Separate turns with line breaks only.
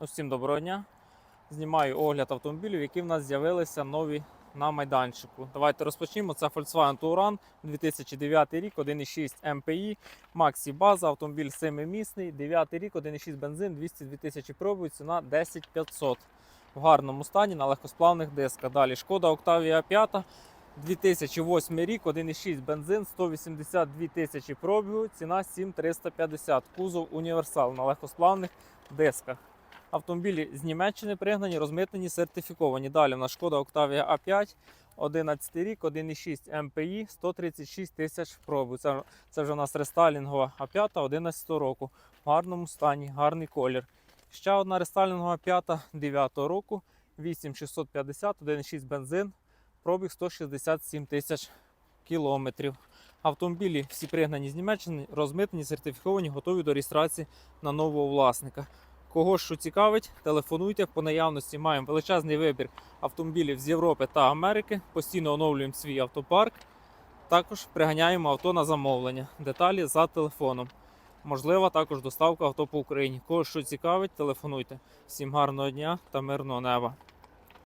Усім доброго дня. Знімаю огляд автомобілів, які в нас з'явилися нові на майданчику. Давайте розпочнемо. Це Volkswagen Touran 2009 рік, 1,6 MPI, Maxi база, автомобіль 7-місний, 9 рік, 1,6 бензин, 202 тисячі пробів, ціна 10500. В гарному стані на легкосплавних дисках. Далі Шкода Octavia 5, 2008 рік, 1,6 бензин, 182 тисячі пробігу, ціна 7350. Кузов універсал на легкосплавних дисках. Автомобілі з Німеччини пригнані, розмитнені, сертифіковані. Далі в нас Шкода Octavia A5, 11 рік, 1,6 MPI, 136 тисяч пробу. Це, це вже у нас рестайлінгова А5 11 року. В гарному стані, гарний колір. Ще одна рестайлінгова 5 9 року, 8650, 1,6 бензин, пробіг 167 тисяч кілометрів. Автомобілі всі пригнані з Німеччини, розмитнені, сертифіковані, готові до реєстрації на нового власника. Кого що цікавить, телефонуйте. По наявності маємо величезний вибір автомобілів з Європи та Америки. Постійно оновлюємо свій автопарк. Також приганяємо авто на замовлення. Деталі за телефоном. Можлива також доставка авто по Україні. Кого що цікавить, телефонуйте. Всім гарного дня та мирного неба.